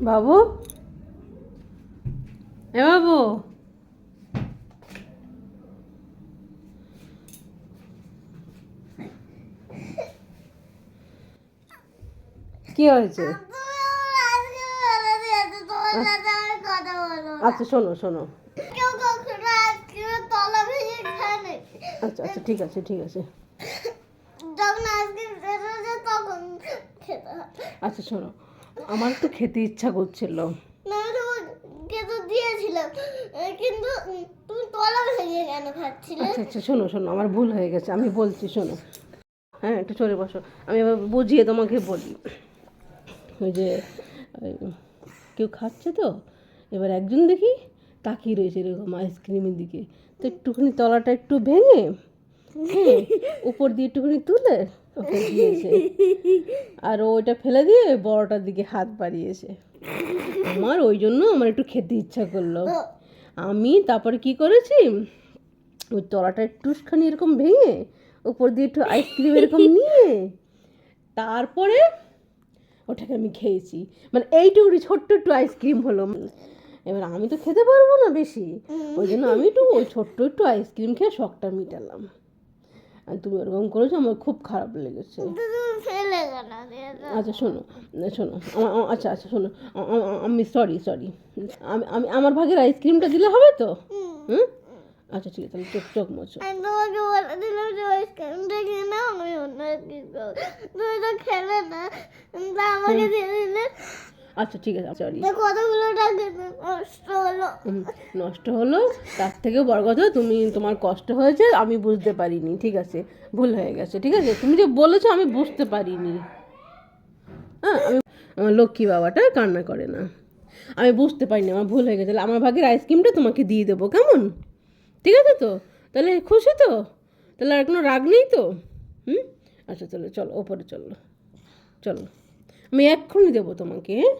বাবু? এ বাবু? কি হয়েছে? আচ্ছা শোনো শোনো। আচ্ছা আচ্ছা ঠিক আছে ঠিক আছে। আচ্ছা শোনো। আমার তো খেতে ইচ্ছা করছিল। দিয়েছিলাম কিন্তু তুমি তলা ভেঙে কেন খাচ্ছিলে? আচ্ছা আচ্ছা শোনো শোনো আমার ভুল হয়ে গেছে আমি বলছি শোনো। হ্যাঁ একটু চলে বসো। আমি এবার বুঝিয়ে তোমাকে বলি। ওই যে কেউ খাচ্ছে তো এবার একজন দেখি তাকিয়ে রয়েছে এরকম আইসক্রিমের দিকে। তো একটুখানি তলাটা একটু ভেঙে হ্যাঁ, উপর দিয়ে একটুখানি তুলে ওকে দিয়েছে। আর ওইটা ফেলে দিয়ে বড়টার দিকে হাত বাড়িয়েছে। আমার ওই জন্য আমার একটু খেতে ইচ্ছা করল। আমি তারপরে কি করেছি? ওই তলাটা একটুখানি এরকম ভেঙে উপর দিয়ে একটু আইসক্রিম এরকম নিয়ে তারপরে ওটাকে আমি খেয়েছি। মানে এইটুকু ছোট্ট একটু আইসক্রিম হলো। এবার আমি তো খেতে পারব না বেশি। ওই জন্য আমি একটু ওই ছোট্ট একটু আইসক্রিম খেয়ে শখটা মিটালাম। আর তুমি ওরকম করেছ আমার খুব খারাপ লেগেছে। আচ্ছা শোনো শোনো আচ্ছা আচ্ছা শোনো আমি সরি সরি আমি আমি আমার ভাগের আইসক্রিমটা দিলে হবে তো? হুম। আচ্ছা ঠিক আছে চোখ চোখ মোছো। আমি তোমাকে বলে দিলাম যে আইসক্রিমটা খেয়ে নাও আমি অন্য তুমি তো খেলে না আমাকে দিয়ে দিলে। আচ্ছা ঠিক আছে সরি কতগুলো নষ্ট হলো। নষ্ট হলো তার থেকে বড় কথা তুমি তোমার কষ্ট হয়েছে আমি বুঝতে পারিনি ঠিক আছে ভুল হয়ে গেছে ঠিক আছে? তুমি যে বলেছ আমি বুঝতে পারিনি। হ্যাঁ আমি আমার লক্ষ্মী বাবাটা কান্না করে না। আমি বুঝতে পারিনি আমার ভুল হয়ে গেছে। তাহলে আমার ভাগের আইসক্রিমটা তোমাকে দিয়ে দেবো কেমন? ঠিক আছে তো? তাহলে খুশি তো? তাহলে আর কোনো রাগ নেই তো? হুম? আচ্ছা চলো চলো ওপরে চলো। চলো আমি এক্ষুনি দেবো তোমাকে হ্যাঁ?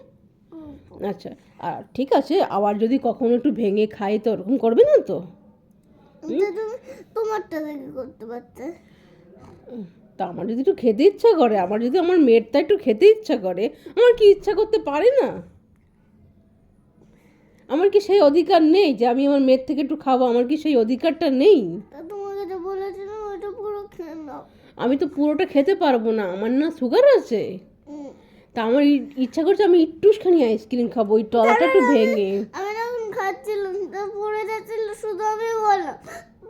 আচ্ছা আর ঠিক আছে আবার যদি কখনো একটু ভেঙে খাই তো ওরকম করবে না তো? তোমারটা থেকে করতে পারতে। তা আমার যদি একটু খেতে ইচ্ছা করে আমার যদি আমার মেয়েরটা একটু খেতে ইচ্ছা করে আমার কি ইচ্ছা করতে পারে না? আমার কি সেই অধিকার নেই যে আমি আমার মেয়ের থেকে একটু খাব? আমার কি সেই অধিকারটা নেই? আমি তো পুরোটা খেতে পারব না আমার না সুগার আছে। তা আমার ইচ্ছা করছে আমি একটুখানি আইসক্রিম খাব ওই টলাটা একটু ভেঙে। আমি যখন খাচ্ছিলাম তো পড়ে যাচ্ছিল শুধু আমি বললাম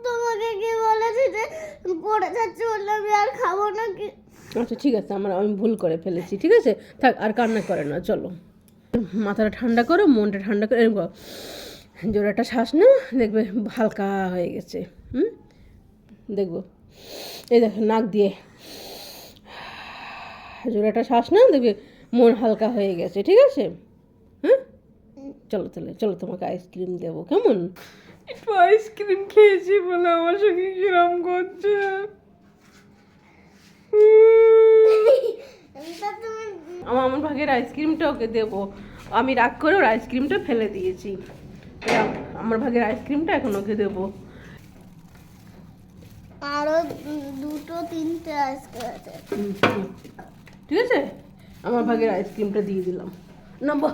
তোমাকে কি বলেছি যে পড়ে যাচ্ছে বললে আমি আর খাব না কি? আচ্ছা ঠিক আছে আমার আমি ভুল করে ফেলেছি ঠিক আছে? থাক আর কান্না করে না চলো। মাথাটা ঠান্ডা করো মনটা ঠান্ডা করে এরকম একটা শ্বাস না দেখবে হালকা হয়ে গেছে হুম? দেখব। এই দেখো নাক দিয়ে। জোরে একটা শ্বাস না দেখবে মন হালকা হয়ে গেছে ঠিক আছে? হ্যাঁ? চলো তাহলে চলো তোমাকে আইসক্রিম দেবো কেমন? একটু আইসক্রিম খেয়েছি বলে আমার সঙ্গে কিরম করছে। আমার আমার ভাগের আইসক্রিমটা ওকে দেবো। আমি রাগ করে ওর আইসক্রিমটা ফেলে দিয়েছি। আমার ভাগের আইসক্রিমটা এখন ওকে দেবো। আরও দুটো তিনটে আইসক্রিম আছে। ঠিক আছে? আমার ভাগের আইসক্রিমটা দিয়ে দিলাম। না বাহ